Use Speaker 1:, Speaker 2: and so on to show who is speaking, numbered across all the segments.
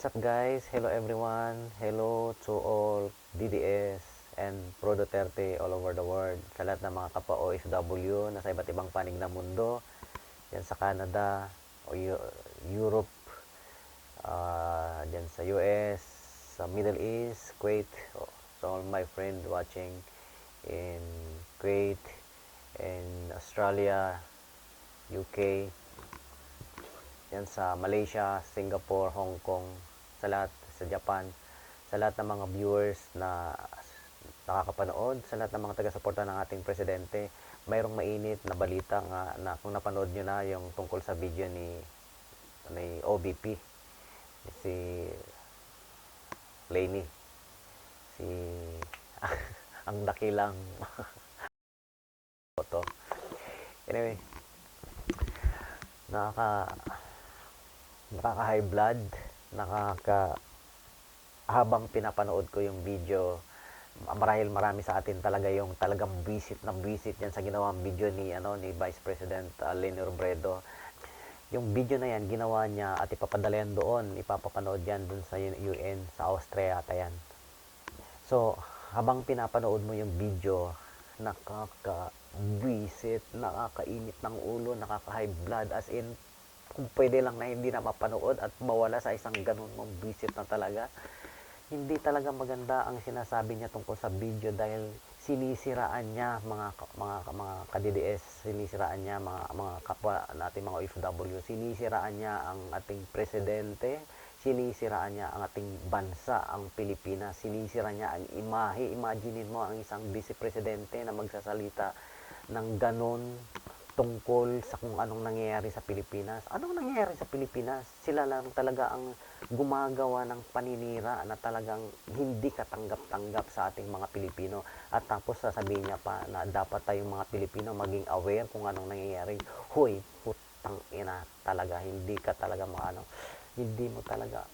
Speaker 1: What's up guys? Hello everyone. Hello to all DDS and Pro Duterte all over the world. Sa lahat ng mga kapwa OFW na sa iba't ibang panig ng mundo. Yan sa Canada, o Eu- Europe, ah, dyan sa US, sa Middle East, Kuwait. Oh, So all my friend watching in Kuwait, in Australia, UK, yan sa Malaysia, Singapore, Hong Kong, sa lahat, sa Japan, sa lahat ng mga viewers na nakakapanood, sa lahat ng mga taga-suporta ng ating presidente, mayroong mainit na balita nga na kung napanood nyo na yung tungkol sa video ni ni OBP si Laney si ang dakilang photo anyway nakaka nakaka high blood nakaka habang pinapanood ko yung video. Marahil marami sa atin talaga yung talagang visit na visit yan sa ginawang video ni ano ni Vice President uh, Leni Robredo. Yung video na yan ginawa niya at ipapadala doon. Ipapapanood yan doon sa UN sa Austria ata yan. So habang pinapanood mo yung video nakaka-visit nakakainit ng ulo nakaka-high blood as in pwede lang na hindi na mapanood at mawala sa isang ganun mong visit na talaga hindi talaga maganda ang sinasabi niya tungkol sa video dahil sinisiraan niya mga mga mga ka-DDS, sinisiraan niya mga mga kapwa natin mga OFW, sinisiraan niya ang ating presidente, sinisiraan niya ang ating bansa, ang Pilipinas, sinisiraan niya ang imahe. Imaginin mo ang isang vice presidente na magsasalita ng ganon tungkol sa kung anong nangyayari sa Pilipinas. Anong nangyayari sa Pilipinas? Sila lang talaga ang gumagawa ng paninira na talagang hindi katanggap-tanggap sa ating mga Pilipino. At tapos sasabihin niya pa na dapat tayong mga Pilipino maging aware kung anong nangyayari. Hoy, putang ina talaga, hindi ka talaga maano, hindi mo talaga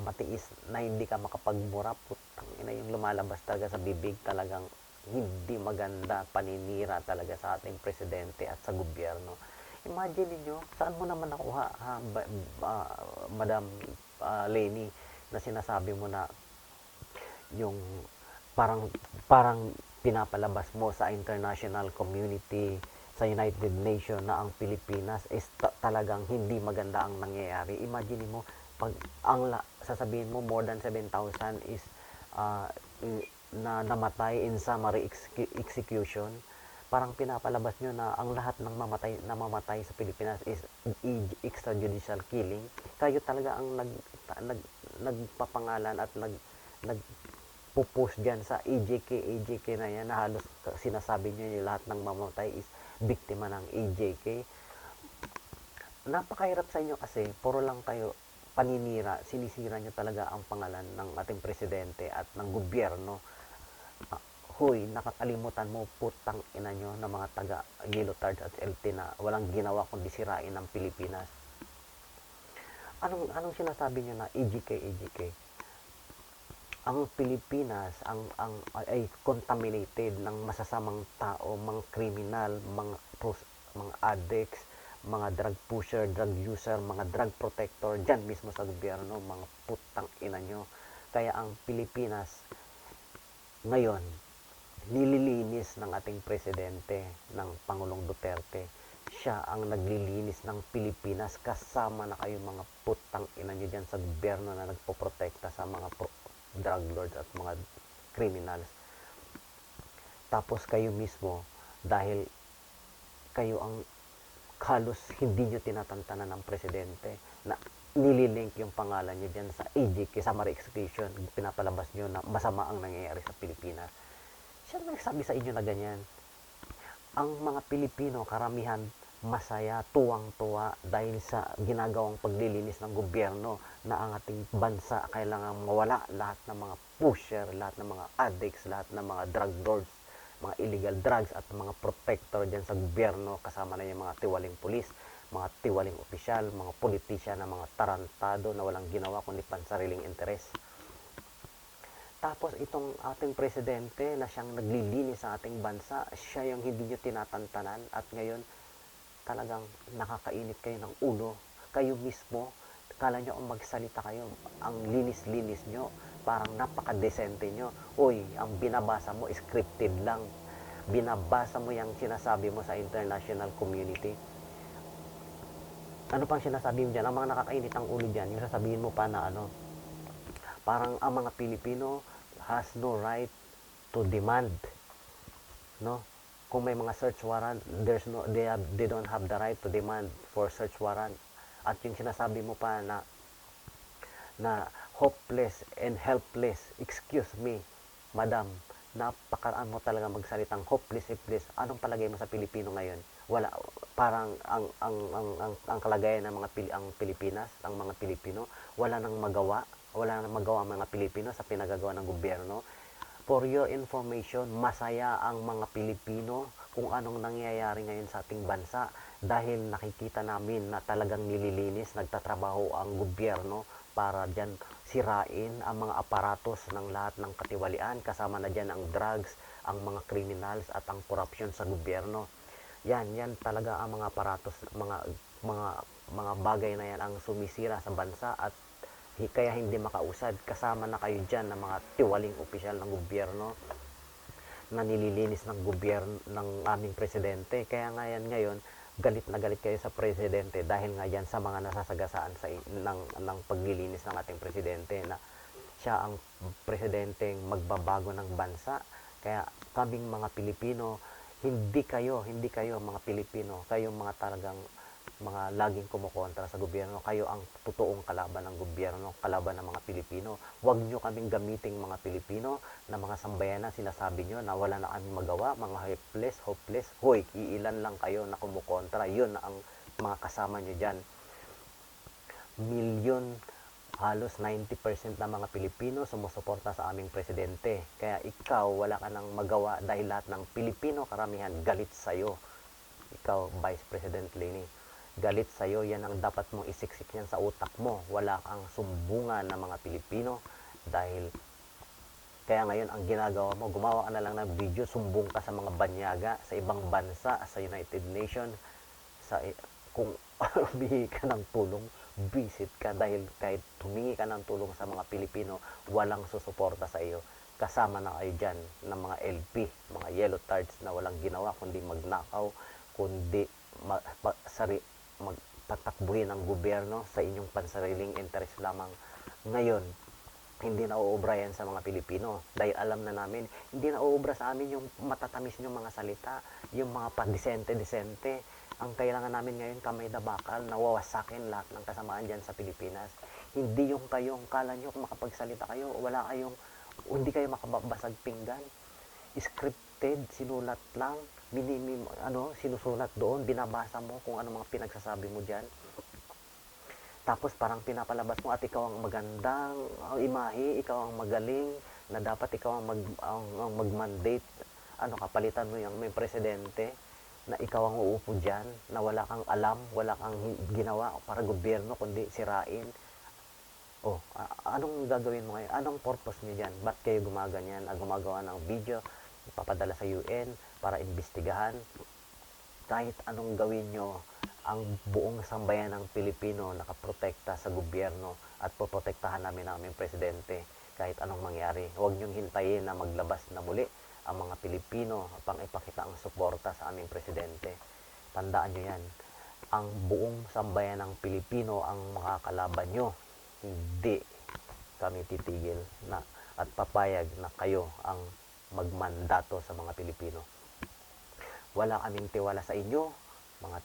Speaker 1: matiis na hindi ka makapagmura putang ina yung lumalabas talaga sa bibig talagang hindi maganda paninira talaga sa ating presidente at sa gobyerno. Imagine niyo, saan mo naman nakuha, ha, ba, ba- Madam ah, Leni, na sinasabi mo na yung parang parang pinapalabas mo sa international community sa United Nations na ang Pilipinas is ta- talagang hindi maganda ang nangyayari. Imagine mo pag ang la- sasabihin mo more than 7,000 is i- na namatay in summary execu- execution parang pinapalabas nyo na ang lahat ng mamatay na mamatay sa Pilipinas is extrajudicial killing. Kayo talaga ang nag, nag nagpapangalan at nag nagpo-post diyan sa EJK EJK na yan na halos sinasabi nyo yung lahat ng mamatay is biktima ng EJK napakahirap sa inyo kasi puro lang kayo paninira sinisira nyo talaga ang pangalan ng ating presidente at ng gobyerno huy, nakakalimutan mo putang ina nyo ng mga taga Yellow at LT na walang ginawa kundi sirain ng Pilipinas. Anong anong sinasabi nyo na EGK EGK? Ang Pilipinas ang ang ay contaminated ng masasamang tao, mga kriminal, mga pros, mga addicts, mga drug pusher, drug user, mga drug protector diyan mismo sa gobyerno, mga putang ina nyo. Kaya ang Pilipinas ngayon, nililinis ng ating presidente, ng Pangulong Duterte. Siya ang naglilinis ng Pilipinas kasama na kayo mga putang ina nyo dyan sa gobyerno na nagpoprotekta sa mga drug lords at mga criminals. Tapos kayo mismo, dahil kayo ang halos hindi nyo tinatantanan ng presidente na nililink yung pangalan nyo dyan sa AJK, summary execution, pinapalabas nyo na masama ang nangyayari sa Pilipinas. Siya nagsabi sa inyo na ganyan. Ang mga Pilipino, karamihan, masaya, tuwang-tuwa dahil sa ginagawang paglilinis ng gobyerno na ang ating bansa kailangan mawala lahat ng mga pusher, lahat ng mga addicts, lahat ng mga drug lords, mga illegal drugs at mga protector dyan sa gobyerno kasama na yung mga tiwaling pulis, mga tiwaling opisyal, mga politisyan na mga tarantado na walang ginawa kundi pansariling interes. Tapos itong ating presidente na siyang naglilinis sa ating bansa, siya yung hindi nyo tinatantanan at ngayon talagang nakakainit kayo ng ulo. Kayo mismo, kala nyo ang magsalita kayo, ang linis-linis nyo, parang napaka-decente nyo. Uy, ang binabasa mo, scripted lang. Binabasa mo yung sinasabi mo sa international community. Ano pang sinasabi mo dyan? Ang mga nakakainit ang ulo dyan, yung sasabihin mo pa na ano, parang ang mga Pilipino has no right to demand no? Kung may mga search warrant there's no they have, they don't have the right to demand for search warrant. At yung sinasabi mo pa na na hopeless and helpless excuse me madam napakaraan mo talaga magsalitang hopeless helpless. Anong palagay mo sa Pilipino ngayon wala parang ang ang ang ang, ang kalagayan ng mga Pili, ang Pilipinas ang mga Pilipino wala nang magawa wala nang magawa ang mga Pilipino sa pinagagawa ng gobyerno For your information, masaya ang mga Pilipino kung anong nangyayari ngayon sa ating bansa dahil nakikita namin na talagang nililinis, nagtatrabaho ang gobyerno para dyan sirain ang mga aparatos ng lahat ng katiwalian, kasama na dyan ang drugs, ang mga criminals at ang korupsyon sa gobyerno. Yan, yan talaga ang mga aparatos, mga mga mga bagay na yan ang sumisira sa bansa at kaya hindi makausad. Kasama na kayo dyan ng mga tiwaling opisyal ng gobyerno na nililinis ng gobyerno ng aming presidente. Kaya nga yan ngayon, galit na galit kayo sa presidente dahil nga yan sa mga nasasagasaan sa, ng, ng paglilinis ng ating presidente na siya ang presidenteng magbabago ng bansa. Kaya kaming mga Pilipino, hindi kayo, hindi kayo mga Pilipino, kayong mga talagang mga laging kumukontra sa gobyerno. Kayo ang totoong kalaban ng gobyerno, kalaban ng mga Pilipino. Huwag nyo kaming gamiting mga Pilipino na mga sambayanan, sinasabi nyo na wala na kaming magawa, mga helpless, hopeless. Hoy, iilan lang kayo na kumukontra. Yun ang mga kasama nyo dyan. Milyon, halos 90% ng mga Pilipino sumusuporta sa aming presidente. Kaya ikaw, wala ka nang magawa dahil lahat ng Pilipino, karamihan, galit sa'yo. Ikaw, Vice President Leni galit sa'yo, yan ang dapat mong isiksik yan sa utak mo. Wala kang sumbungan ng mga Pilipino dahil kaya ngayon ang ginagawa mo, gumawa ka na lang ng video, sumbong ka sa mga banyaga sa ibang bansa, sa United Nations, sa kung humingi ka ng tulong, visit ka dahil kahit humingi ka ng tulong sa mga Pilipino, walang susuporta sa iyo. Kasama na kayo dyan ng mga LP, mga yellow tards na walang ginawa kundi magnakaw, kundi ma, ma, sari, magtatakbuhin ang gobyerno sa inyong pansariling interest lamang. Ngayon, hindi na uubra yan sa mga Pilipino. Dahil alam na namin, hindi na uubra sa amin yung matatamis yung mga salita, yung mga padisente-disente. Ang kailangan namin ngayon, kamay na bakal, nawawasakin lahat ng kasamaan dyan sa Pilipinas. Hindi yung kayong, kala nyo makapagsalita kayo, wala kayong, hindi kayo makababasag pinggan. Scripted, sinulat lang, minimim, ano, sinusulat doon, binabasa mo kung ano mga pinagsasabi mo dyan. Tapos parang pinapalabas mo at ikaw ang magandang ang imahe, ikaw ang magaling, na dapat ikaw ang, mag, ang, ang mag-mandate. Ano, kapalitan mo yung may presidente na ikaw ang uupo dyan, na wala kang alam, wala kang ginawa para gobyerno, kundi sirain. Oh, anong gagawin mo ngayon? Anong purpose niyo dyan? Ba't kayo gumaganyan? Ah, gumagawa ng video, ipapadala sa UN para imbestigahan? Kahit anong gawin nyo, ang buong sambayan ng Pilipino nakaprotekta sa gobyerno at poprotektahan namin ang aming presidente kahit anong mangyari. Huwag niyong hintayin na maglabas na muli ang mga Pilipino pang ipakita ang suporta sa aming presidente. Tandaan nyo yan. Ang buong sambayan ng Pilipino ang makakalaban nyo. Hindi kami titigil na at papayag na kayo ang magmandato sa mga Pilipino. Wala kaming tiwala sa inyo, mga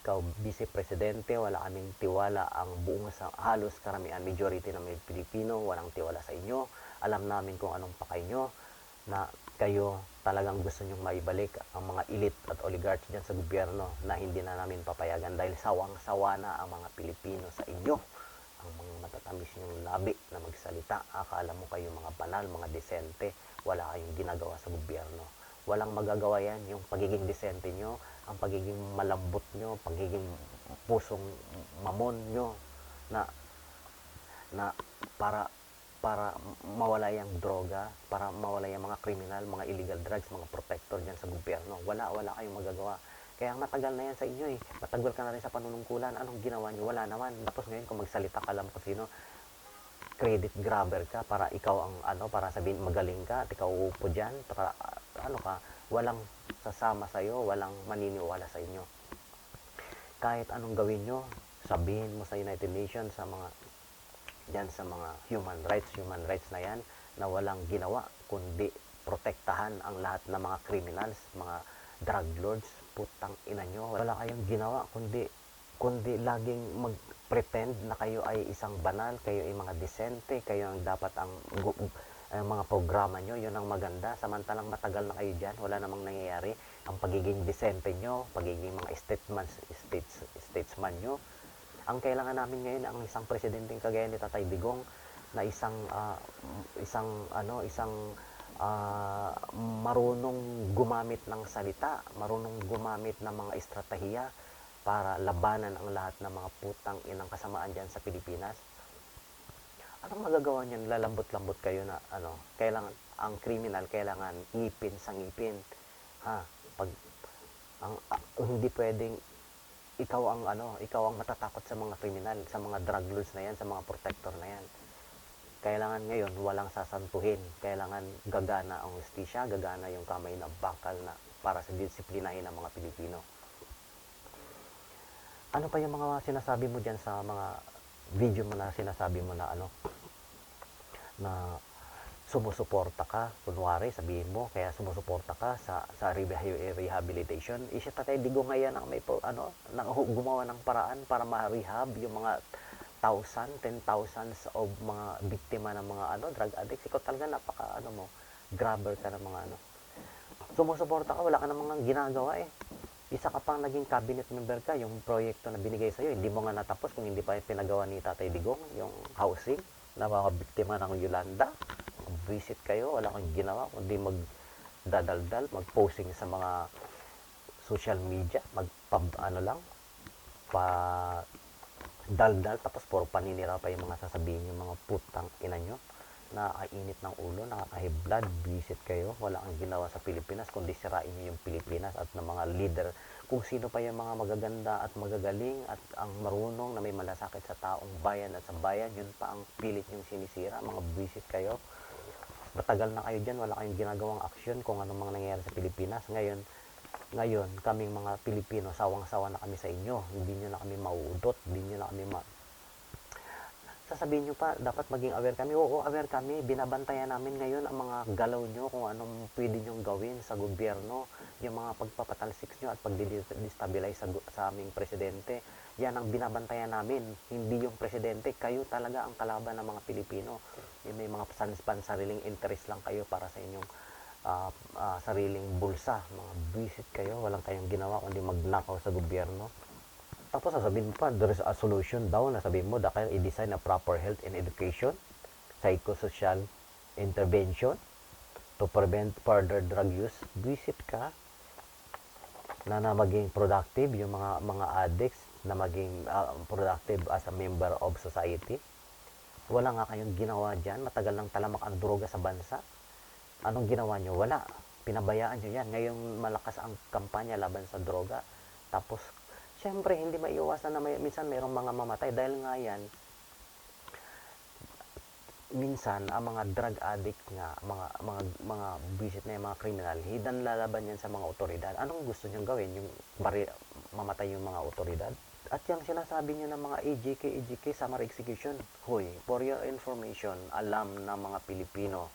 Speaker 1: ikaw vice presidente, wala kaming tiwala ang buong sa halos karamihan majority ng mga Pilipino, walang tiwala sa inyo. Alam namin kung anong pakay nyo na kayo talagang gusto nyong maibalik ang mga elite at oligarchs dyan sa gobyerno na hindi na namin papayagan dahil sawang-sawa na ang mga Pilipino sa inyo. Ang mga matatamis nyong labi na magsalita. Akala mo kayo mga banal, mga desente. Wala kayong ginagawa sa gobyerno. Walang magagawa yan. Yung pagiging desente nyo, ang pagiging malambot nyo, pagiging pusong mamon nyo na na para para mawala yung droga, para mawala yung mga kriminal, mga illegal drugs, mga protector dyan sa gobyerno. Wala, wala kayong magagawa. Kaya matagal na yan sa inyo eh. Matagal ka na rin sa panunungkulan. Anong ginawa nyo? Wala naman. Tapos ngayon kung magsalita ka alam ko sino, credit grabber ka para ikaw ang ano para sabihin magaling ka at ikaw uupo diyan para ano ka walang sasama sa iyo walang maniniwala sa inyo kahit anong gawin nyo sabihin mo sa United Nations sa mga diyan sa mga human rights human rights na yan na walang ginawa kundi protektahan ang lahat ng mga criminals mga drug lords putang ina nyo wala kayong ginawa kundi kundi laging mag-pretend na kayo ay isang banal, kayo ay mga desente, kayo ang dapat ang, ang mga programa nyo, yun ang maganda. Samantalang matagal na kayo dyan, wala namang nangyayari. Ang pagiging desente nyo, pagiging mga statesman, states, statesman nyo. Ang kailangan namin ngayon, ang isang presidenteng kagaya ni Tatay Digong, na isang, ah, isang, ano, isang ah, marunong gumamit ng salita, marunong gumamit ng mga estratehiya, para labanan ang lahat ng mga putang inang kasamaan dyan sa Pilipinas. Anong magagawa niyan? Lalambot-lambot kayo na ano, kailangan ang criminal kailangan ngipin sa ngipin. Ha? Pag ang ah, hindi pwedeng ikaw ang ano, ikaw ang matatakot sa mga kriminal, sa mga drug lords na yan, sa mga protector na yan. Kailangan ngayon walang sasantuhin. Kailangan gagana ang justisya, gagana yung kamay na bakal na para sa disiplinahin ng mga Pilipino ano pa yung mga sinasabi mo diyan sa mga video mo na sinasabi mo na ano na sumusuporta ka. Kunwari sabihin mo kaya sumusuporta ka sa sa reha- rehabilitation. Isya tatay digo ngayon ang may ano nang gumawa ng paraan para ma-rehab yung mga thousand, ten thousands of mga biktima ng mga ano drug addicts. Ikaw talaga napaka ano mo grabber ka ng mga ano. Sumusuporta ka wala ka namang ginagawa eh. Isa ka pang naging cabinet member ka, yung proyekto na binigay sa'yo, hindi mo nga natapos kung hindi pa pinagawa ni Tatay Digong, yung housing na mga biktima ng Yolanda. Visit kayo, wala kang ginawa, kundi magdadaldal, mag-posting sa mga social media, mag ano lang, pa daldal, tapos puro paninira pa yung mga sasabihin yung mga putang ina nyo nakakainit ng ulo, nakaka-high blood, visit kayo, wala kang ginawa sa Pilipinas, kundi sirain nyo yung Pilipinas at ng mga leader, kung sino pa yung mga magaganda at magagaling at ang marunong na may malasakit sa taong bayan at sa bayan, yun pa ang pilit yung sinisira, mga visit kayo. Matagal na kayo dyan, wala kayong ginagawang aksyon kung anong mga nangyayari sa Pilipinas. Ngayon, ngayon, kaming mga Pilipino, sawang-sawa na kami sa inyo. Hindi nyo na kami mauudot, hindi nyo na kami ma sasabihin nyo pa, dapat maging aware kami. Oo, aware kami. Binabantayan namin ngayon ang mga galaw nyo kung anong pwede nyong gawin sa gobyerno. Yung mga pagpapatalsik nyo at pagdestabilize sa, sa aming presidente. Yan ang binabantayan namin. Hindi yung presidente. Kayo talaga ang kalaban ng mga Pilipino. Yung may mga pan sariling interest lang kayo para sa inyong ah, ah, sariling bulsa. Mga visit kayo. Walang tayong ginawa kundi magnakaw sa gobyerno. Tapos sasabihin mo pa, there is a solution daw na sabihin mo, dahil i-design na proper health and education, psychosocial intervention to prevent further drug use. Visit ka na, na maging productive yung mga mga addicts na maging ah, productive as a member of society. Wala nga kayong ginawa dyan. Matagal nang talamak ang droga sa bansa. Anong ginawa nyo? Wala. Pinabayaan nyo yan. Ngayong malakas ang kampanya laban sa droga. Tapos Siyempre, hindi maiiwasan na may, minsan mayroong mga mamatay dahil nga yan, minsan ang mga drug addict nga, mga mga mga visit na yung mga kriminal, hidan lalaban yan sa mga otoridad. Anong gusto niyong gawin? Yung bari, mamatay yung mga otoridad? At yung sinasabi niyo ng mga AJK, AJK, summary execution, huy, for your information, alam ng mga Pilipino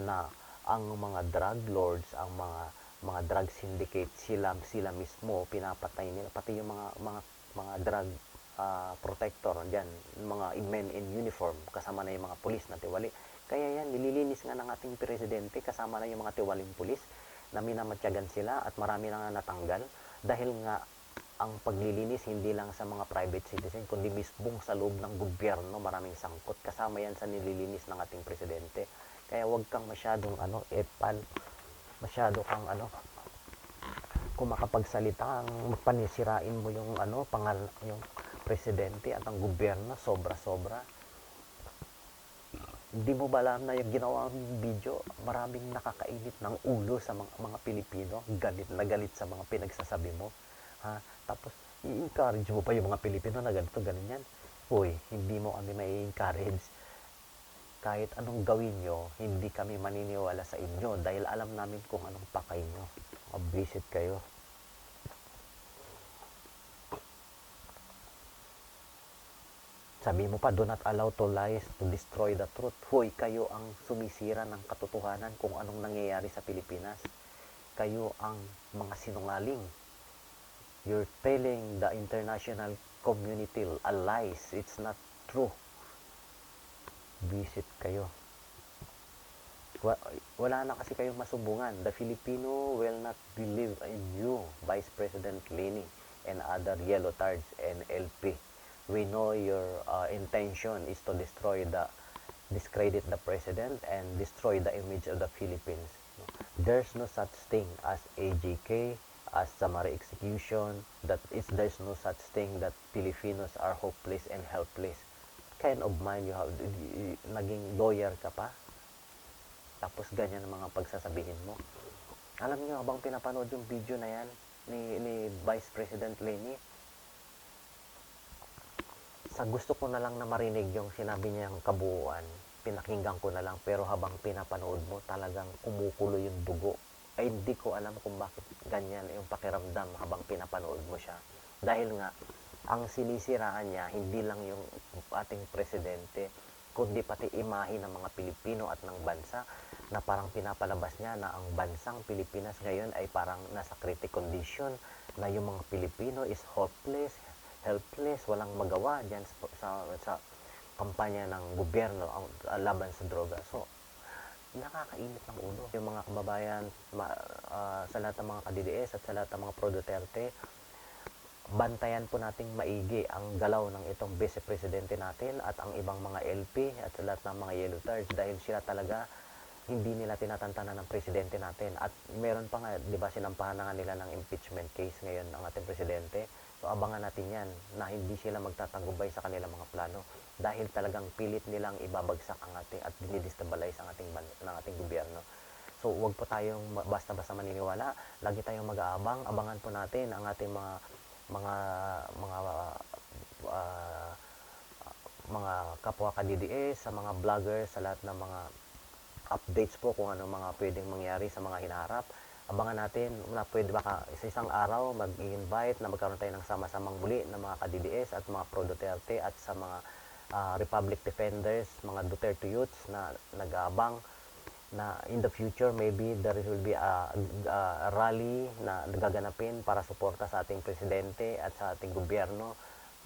Speaker 1: na ang mga drug lords, ang mga mga drug syndicate sila sila mismo pinapatay nila. Pati yung mga mga mga drug ah, protector diyan mga men in uniform kasama na yung mga pulis na tiwali. Kaya yan nililinis nga ng ating presidente kasama na yung mga tiwaling pulis na minamatyagan sila at marami na nga natanggal. Dahil nga ang paglilinis hindi lang sa mga private citizen kundi mismong sa loob ng gobyerno maraming sangkot. Kasama yan sa nililinis ng ating presidente. Kaya wag kang masyadong ano epal. Masyado kang ano kung makapagsalita ang panisirain mo yung ano pangal yung presidente at ang gobyerno sobra sobra hindi mo ba alam na yung ginawa mong video maraming nakakainit ng ulo sa mga, mga Pilipino. Galit na galit sa mga pinagsasabi mo Ha? Tapos, i-encourage mo pa yung mga Pilipino na ganito, ganyan. Uy, hindi mo kami may encourage kahit anong gawin nyo, hindi kami maniniwala sa inyo dahil alam namin kung anong pakay nyo. Visit kayo. Sabi mo pa, do not allow to lies to destroy the truth. Hoy, kayo ang sumisira ng katotohanan kung anong nangyayari sa Pilipinas. Kayo ang mga sinungaling. You're telling the international community a lies. It's not true. Visit kayo. Wa- Wala na kasi kayong masumbungan. The Filipino will not believe in you, Vice President Leni and other yellow tards and LP. We know your uh, intention is to destroy the discredit the president and destroy the image of the Philippines. There's no such thing as AJK, as summary execution, that is there's no such thing that Filipinos are hopeless and helpless. Kind of mind you have, naging lawyer ka pa, tapos ganyan ang mga pagsasabihin mo. Alam niyo, habang pinapanood yung video na yan ni, ni Vice President Leni, sa gusto ko na lang na marinig yung sinabi niyang kabuuan, pinakinggan ko na lang, pero habang pinapanood mo, talagang kumukulo yung dugo. Ay hindi ko alam kung bakit ganyan yung pakiramdam habang pinapanood mo siya. Dahil nga, ang sinisiraan niya, hindi lang yung ating presidente, kundi pati imahe ng mga Pilipino at ng bansa na parang pinapalabas niya na ang bansang Pilipinas ngayon ay parang nasa critic condition na yung mga Pilipino is hopeless, helpless, walang magawa diyan sa, sa, sa kampanya ng gobyerno ang laban sa droga. So, nakakainit ng ulo. Yung mga kababayan ma, ah, sa lahat ng mga ka-DDS at sa lahat ng mga pro-Duterte, bantayan po nating maigi ang galaw ng itong vice presidente natin at ang ibang mga LP at sa lahat ng mga yellow tards dahil sila talaga hindi nila tinatantanan ng presidente natin. At meron pa nga, di ba, sinampahan na nga nila ng impeachment case ngayon ang ating presidente. So, abangan natin yan na hindi sila magtatanggubay sa kanilang mga plano dahil talagang pilit nilang ibabagsak ang ating at dinidestabilize ang ating, ng ating gobyerno. So, huwag po tayong basta-basta maniniwala. Lagi tayong mag-aabang. Abangan po natin ang ating mga mga mga ah, mga kapwa ka DDS, sa mga vloggers, sa lahat ng mga updates po kung ano mga pwedeng mangyari sa mga hinaharap. Abangan natin na pwede baka sa isang araw mag-invite na magkaroon tayo ng sama-samang muli ng mga ka-DDS at mga pro-Duterte at sa mga ah, Republic Defenders, mga Duterte youths na nag-aabang na in the future maybe there will be a, a rally na gaganapin para suporta sa ating presidente at sa ating gobyerno.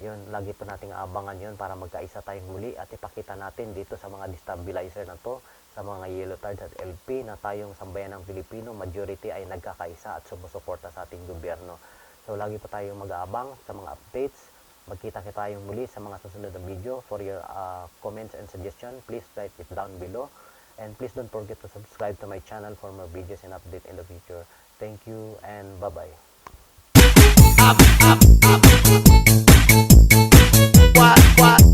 Speaker 1: Yun, lagi po nating aabangan yun para magkaisa tayong muli at ipakita natin dito sa mga destabilizer na to, sa mga yellow tards at LP na tayong sambayan ng Pilipino, majority ay nagkakaisa at sumusuporta sa ating gobyerno. So lagi po tayong mag-aabang sa mga updates. Magkita kita tayong muli sa mga susunod na video. For your uh, comments and suggestion, please write it down below. And please don't forget to subscribe to my channel for more videos and update in the future. Thank you and bye-bye.
Speaker 2: what what